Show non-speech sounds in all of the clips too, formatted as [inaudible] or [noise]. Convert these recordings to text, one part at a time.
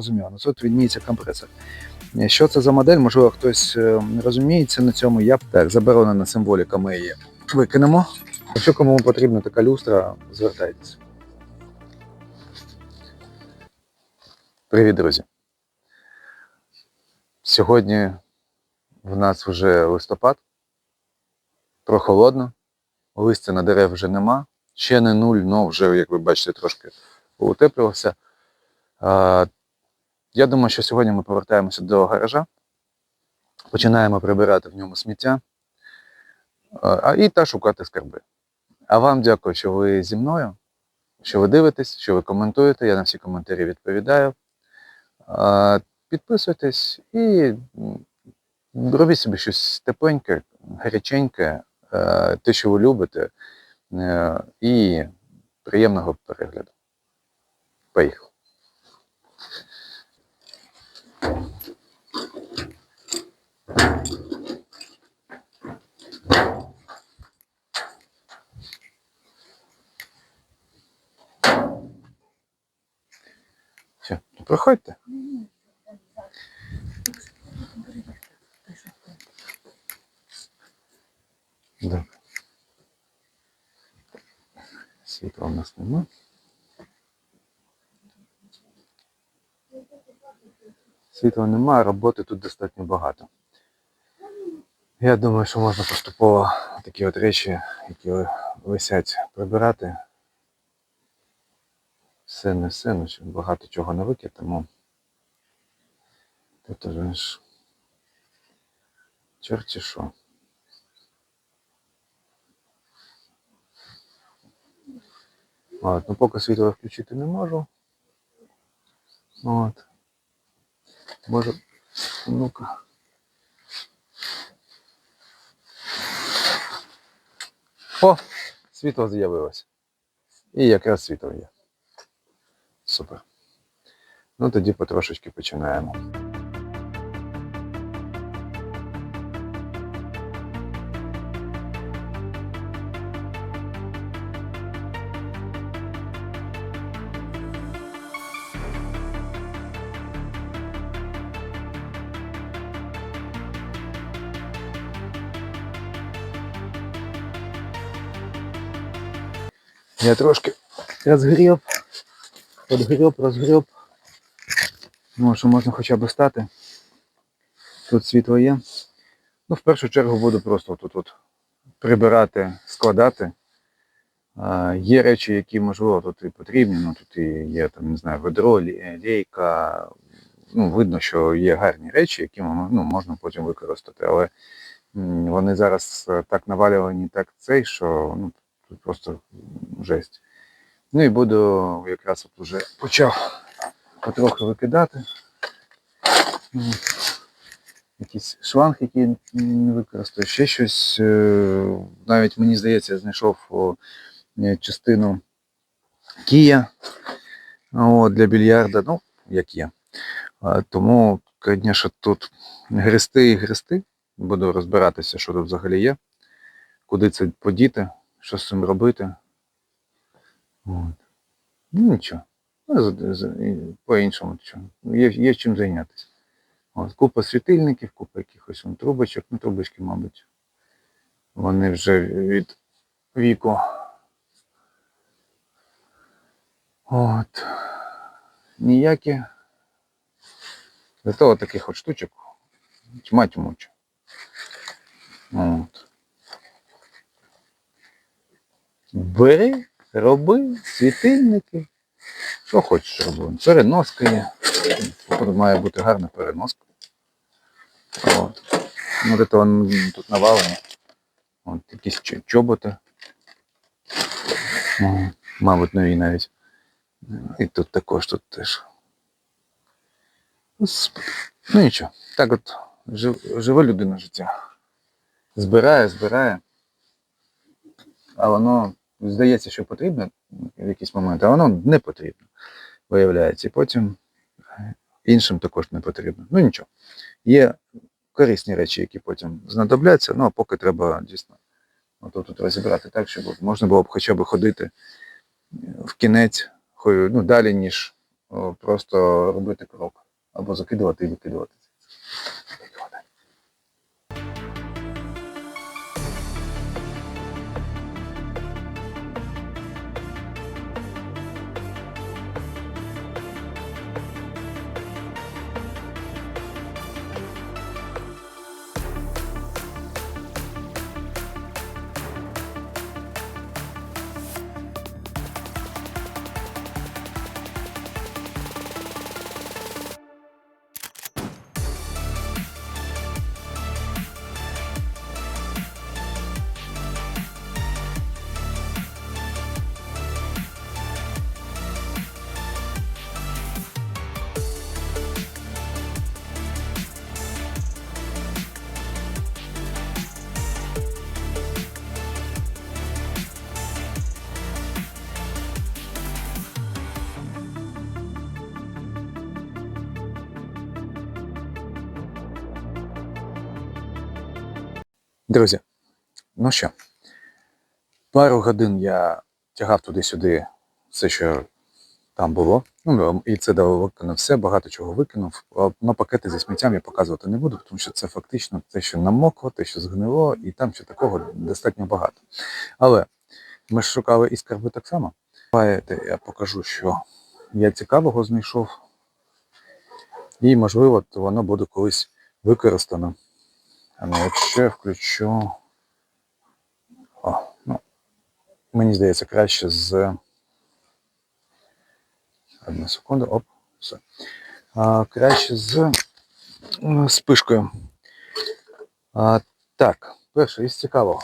Розумію, ну тут відміється компресор. Е, Що це за модель? Можливо, хтось не розуміється на цьому. Я так, заборонена символіка ми її викинемо. Якщо кому потрібна така люстра, звертайтеся. Привіт, друзі. Сьогодні в нас вже листопад, прохолодно, листя на дерев вже нема, ще не нуль, але вже, як ви бачите, трошки утеплювався. Я думаю, що сьогодні ми повертаємося до гаража, починаємо прибирати в ньому сміття а, а, і та шукати скарби. А вам дякую, що ви зі мною, що ви дивитесь, що ви коментуєте. Я на всі коментарі відповідаю. Підписуйтесь і робіть собі щось тепленьке, гаряченьке, е, те, що ви любите, е, і приємного перегляду. Поїхали. Все, проходьте. Добре. Світла у нас нема. Світла нема, роботи тут достатньо багато. Я думаю, що можна поступово такі от речі, які висять, прибирати. Все не все, ну багато чого не викид, тому тут вже ж чорті що. От, ну поки світло включити не можу. От. Може. Ну-ка. О! Світло з'явилось. І якраз світло є. Супер. Ну тоді потрошечки починаємо. Я трошки розгріб, подгріб, розгріб. Ну, що можна хоча б стати. Тут світло є. Ну, в першу чергу буду просто тут от прибирати, складати. А, є речі, які, можливо, тут і потрібні. Ну, тут і є там, не знаю, ведро, лейка. Ну, видно, що є гарні речі, які ну, можна потім використати. Але вони зараз так навалювані, так цей, що ну, просто жесть. Ну і буду якраз от уже почав потроху викидати. Якийсь шланг, який не використаю, ще щось. е, Навіть мені здається, я знайшов е, частину кія для більярда, ну, як є. Тому, звісно, тут гристи і гристи. Буду розбиратися, що тут взагалі є, куди це подіти, що з цим робити. От. Ну нічого. Ну, по-іншому. Є, є чим зайнятися. От, купа світильників, купа якихось вон, трубочок, ну трубочки, мабуть. Вони вже від віку. От. Ніякі. Зато таких от штучок. Тьма тьмуча. От. Бери, роби, світильники. Що хочеш роби. Переноска є. Тут має бути гарна переноска. От. Ну, от це вон тут навалено. От якісь чо- чоботи. Мабуть, нові навіть. І тут також тут теж. Ну нічого. Так от жив, живе людина життя. Збирає, збирає. А воно здається, що потрібно в якийсь момент, а воно не потрібно, виявляється. І потім іншим також не потрібно. Ну нічого. Є корисні речі, які потім знадобляться, ну а поки треба дійсно отут тут розібрати так, щоб можна було б хоча б ходити в кінець, ну, далі, ніж просто робити крок. Або закидувати і викидувати. Друзі, ну що, пару годин я тягав туди-сюди все, що там було. Ну, і це дало виконав все, багато чого викинув. На пакети зі сміттям я показувати не буду, тому що це фактично те, що намокло, те, що згнило, і там ще такого достатньо багато. Але ми ж шукали і скарби так само. Давайте я покажу, що я цікавого знайшов. І, можливо, воно буде колись використано. А ну, якщо я включу. О, ну, мені здається, краще з. Одну секунду, оп, все. А, краще з м, спишкою. А, так, перше із цікавого.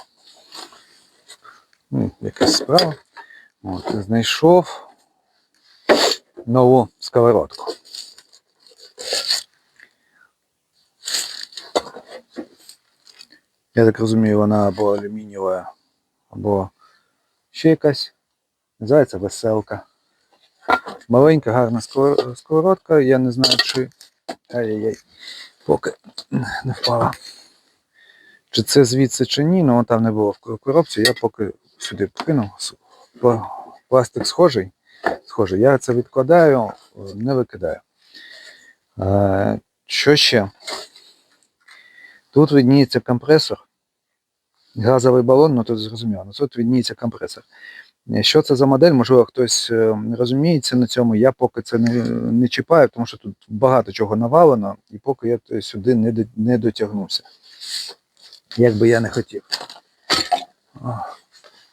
М, Якась справа. От, знайшов нову сковородку. Я так розумію, вона або алюмінієва, або ще якась. Називається веселка. Маленька, гарна сковородка. Я не знаю, чи. Ай-яй-яй. Поки не впала. Чи це звідси чи ні, але там не було в коробці, я поки сюди пла- Пластик схожий. схожий. Я це відкладаю, не викидаю. Що ще? Тут видніється компресор. Газовий балон, ну тут зрозуміло. Ну, тут видніється компресор. Е, Що це за модель? Можливо, хтось е, розуміється на цьому. Я поки це не, не чіпаю, тому що тут багато чого навалено, і поки я сюди не, до- не дотягнувся. Як би я не хотів.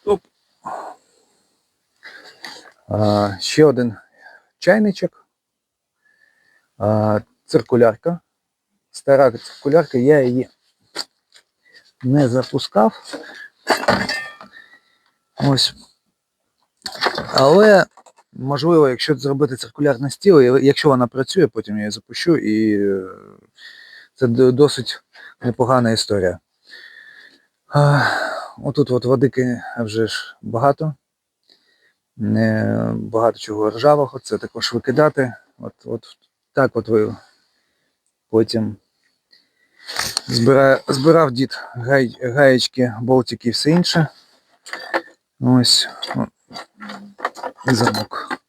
Оп. А, ще один чайничок. А, циркулярка. Стара циркулярка, я її не запускав. Ось. Але, можливо, якщо зробити циркулярний стіл, і якщо вона працює, потім я її запущу, і е, це досить непогана історія. Отут от водики вже ж багато. Багато чого ржавого, це також викидати. От, от так от ви потім збирає, збирав дід гай, гаєчки, болтики і все інше. Ось. І замок.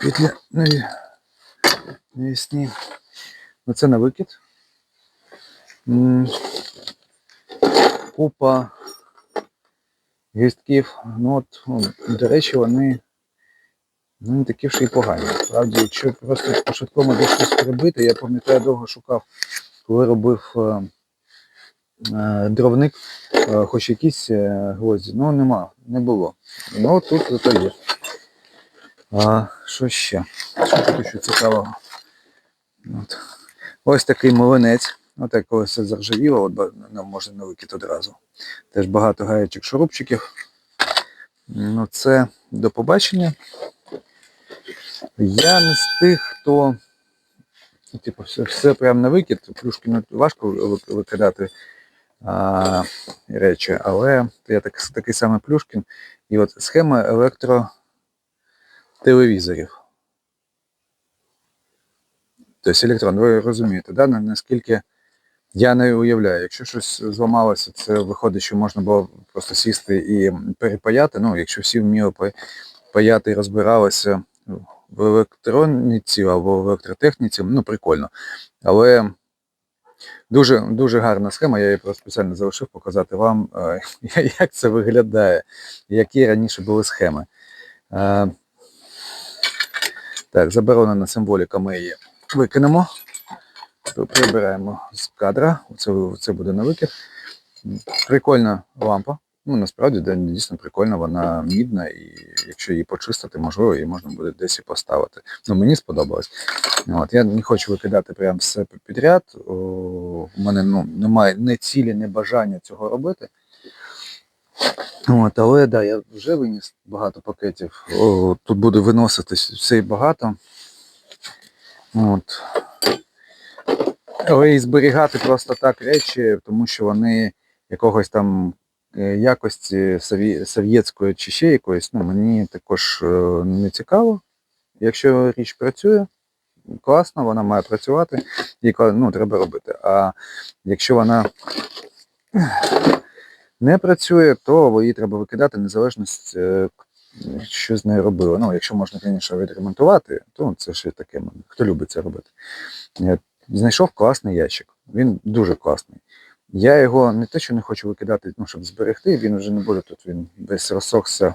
Петля навісні. Оце на викид. Купа гвістків. Ну от, ну, до речі, вони ну, не такі вже й погані. Справді, якщо просто по швидкому десь щось прибити, я пам'ятаю, довго шукав, коли робив е, е, дровник, е, хоч якісь гвозді. Ну нема, не було. Ну тут зато є. А, що ще? Що тут ще цікавого? От. Ось такий млинець. От як коли все заржавіло, от нам можна на викид одразу. Теж багато гаєчок шурупчиків. Ну, це до побачення. Я не з тих, хто типу, все, все прямо на викид. Плюшки важко викидати а, речі, але я так, такий самий Плюшкін. І от схема електротелевізорів. Тобто електрон, ви розумієте, да? наскільки я не уявляю, якщо щось зламалося, це виходить, що можна було просто сісти і перепаяти. Ну, якщо всі вміли па- паяти і розбиралися в електроніці або в електротехніці, ну, прикольно. Але дуже, дуже гарна схема, я її просто спеціально залишив показати вам, е, [laughs] як це виглядає, які раніше були схеми. Е, Так, заборонена символіка ми її викинемо. Прибираємо з кадра. Це, це буде на викид. Прикольна лампа. Ну, насправді дійсно прикольна, вона мідна, і якщо її почистити, можливо, її можна буде десь і поставити. Ну, мені сподобалось. От, я не хочу викидати прям все підряд. О, у мене ну, немає ні цілі, ні бажання цього робити. От, але да, я вже виніс багато пакетів. О, тут буде виноситись все і багато. От. Але і зберігати просто так речі, тому що вони якогось там якості совєтської чи ще якоїсь, ну, мені також е, не цікаво. Якщо річ працює, класно, вона має працювати, і ну, треба робити. А якщо вона не працює, то її треба викидати незалежно, е, що з нею робили. Ну, якщо можна, звісно, відремонтувати, то це ще таке. Хто любить це робити. Знайшов класний ящик. Він дуже класний. Я його не те, що не хочу викидати, ну, щоб зберегти, він вже не буде тут, він весь розсохся.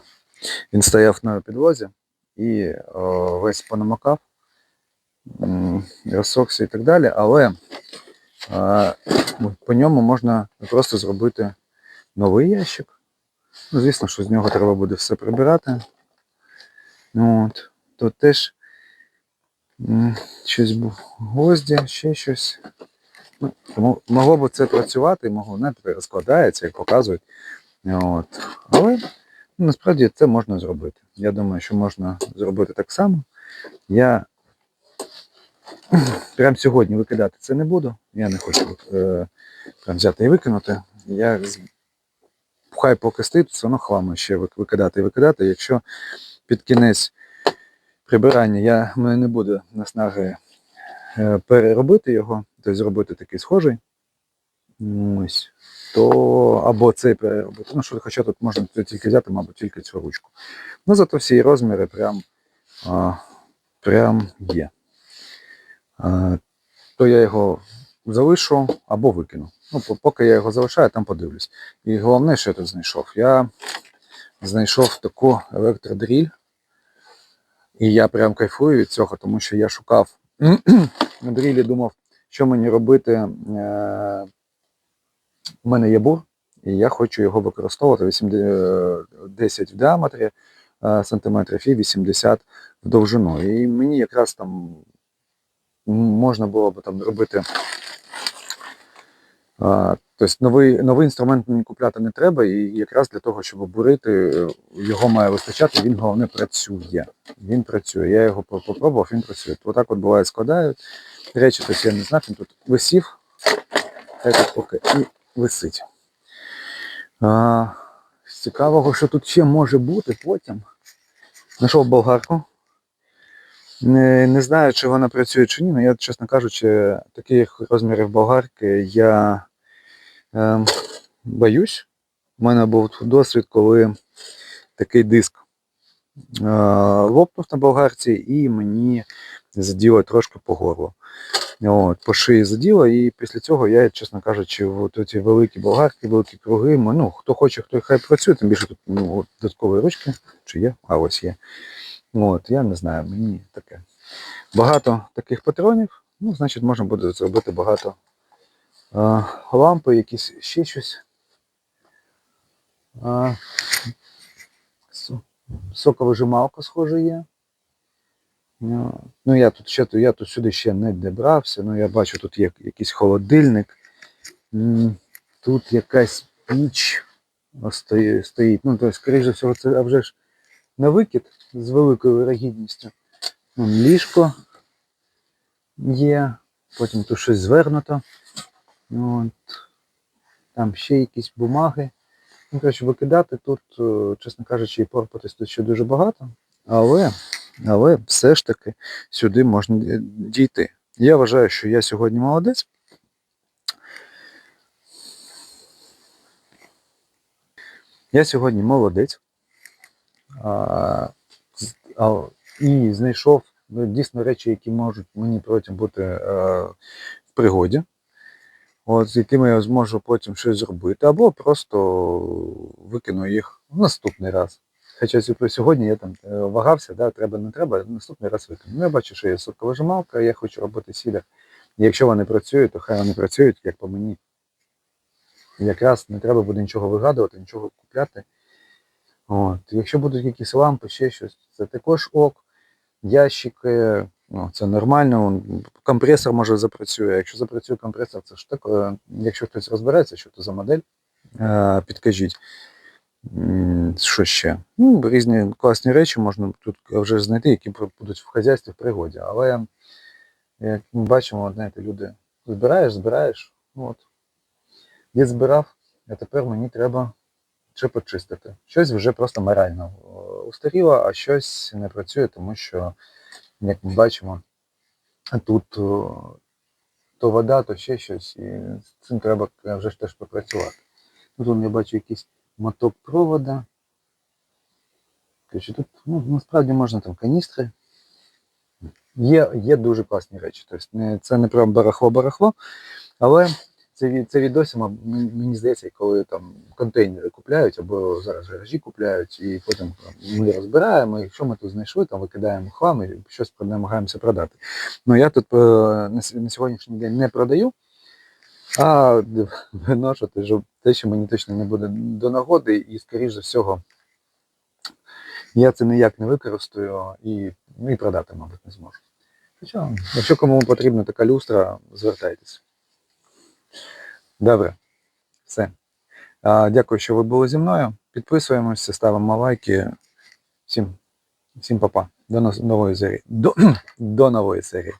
Він стояв на підлозі і о, весь понамокав, розсохся і так далі, але ну, по ньому можна просто зробити новий ящик. Ну, звісно, що з нього треба буде все прибирати. Ну, От. Тут теж щось був гвозді, ще щось. Тому могло б це працювати, могло не розкладається, як показують. От. Але ну, насправді це можна зробити. Я думаю, що можна зробити так само. Я прямо сьогодні викидати це не буду. Я не хочу е, прям взяти і викинути. Я хай поки стоїть, все одно хламу ще викидати і викидати. Якщо під кінець прибирання я, мене не буде наснаги е, переробити його, тобто зробити такий схожий. Ось. То або цей переробити. Ну, що, хоча тут можна тільки взяти, мабуть, тільки цю ручку. Ну, зато всі розміри прям, а, прям є. А, то я його залишу або викину. Ну, поки я його залишаю, там подивлюсь. І головне, що я тут знайшов. Я знайшов таку електродріль. І я прям кайфую від цього, тому що я шукав [clears throat] на дрілі, думав, що мені робити. Е, у мене є бур, і я хочу його використовувати 10 в діаметрі е, сантиметрів і 80 в довжину. І мені якраз там можна було б там робити. Тобто новий, новий інструмент мені купляти не треба, і якраз для того, щоб бурити, е, його має вистачати, він головне працює. Він працює. Я його по- попробував, він працює. Отак от буває, складають речі, тобто я не знаю, він тут висів, хай тут поки і висить. А, цікавого, що тут ще може бути потім. Знайшов болгарку. Не, не знаю, чи вона працює чи ні, але я, чесно кажучи, таких розмірів болгарки я боюсь. У мене був досвід, коли такий диск е, лопнув на болгарці і мені заділо трошки по горлу. От, по шиї заділо, і після цього я, чесно кажучи, от ці великі болгарки, великі круги, ну, хто хоче, хто хай працює, тим більше тут ну, додаткові ручки, чи є, а ось є. От, я не знаю, мені таке. Багато таких патронів, ну, значить, можна буде зробити багато лампи, якісь ще щось. Соковижималка, схоже, є. Ну, ну я тут ще я тут сюди ще не добрався. Ну я бачу, тут є якийсь холодильник. Тут якась піч стоїть. Ну, тобто, скоріше всього, це вже ж на викид з великою вирогідністю. Ліжко є, потім тут щось звернуто. Ну, От. Там ще якісь бумаги. Ну, коротше, викидати тут, е, чесно кажучи, і порпатись тут ще дуже багато. Але, але все ж таки сюди можна дійти. Я вважаю, що я сьогодні молодець. Я сьогодні молодець. А, а, і знайшов ну, дійсно речі, які можуть мені потім бути е, в пригоді, от, з якими я зможу потім щось зробити, або просто викину їх в наступний раз. Хоча сьогодні я там е, вагався, да, треба, не треба, наступний раз викину. Ну, я бачу, що є соковижималка, я хочу робити сідер. І якщо вони працюють, то хай вони працюють, як по мені. Якраз не треба буде нічого вигадувати, нічого купляти. От. Якщо будуть якісь лампи, ще щось, це також ок. Ящики, ну, це нормально. Компресор може запрацює. Якщо запрацює компресор, це ж так. е, Якщо хтось розбирається, що це за модель, е, підкажіть. Що ще? Ну, різні класні речі можна тут вже знайти, які будуть в хазяйстві в пригоді. Але як ми бачимо, знаєте, люди збираєш, збираєш. ну, От. Я збирав, а тепер мені треба ще почистити. Щось вже просто морально е, устаріло, а щось не працює, тому що, як ми бачимо, тут е, то вода, то ще щось, і з цим треба вже ж теж попрацювати. Ну, Тут я бачу якийсь моток провода. Тут ну, насправді можна там каністри. Є, є дуже класні речі. Тобто це не прям барахло-барахло, але це, це відосимо, мені здається, коли там контейнери купляють або зараз гаражі купляють, і потім ми розбираємо, і що ми тут знайшли, там викидаємо хлам і щось намагаємося продати. Ну я тут е, на, сьогоднішній день не продаю, а виношу те, що мені точно не буде до нагоди, і, скоріш за всього, я це ніяк не використаю і, ну, і продати, мабуть, не зможу. Хоча, якщо кому потрібна така люстра, звертайтеся. Добре, все. Дякую, що ви були зі мною. Підписуємося, ставимо лайки. Всім, всім па-па. До нової серії. До, [clears throat] до нової серії.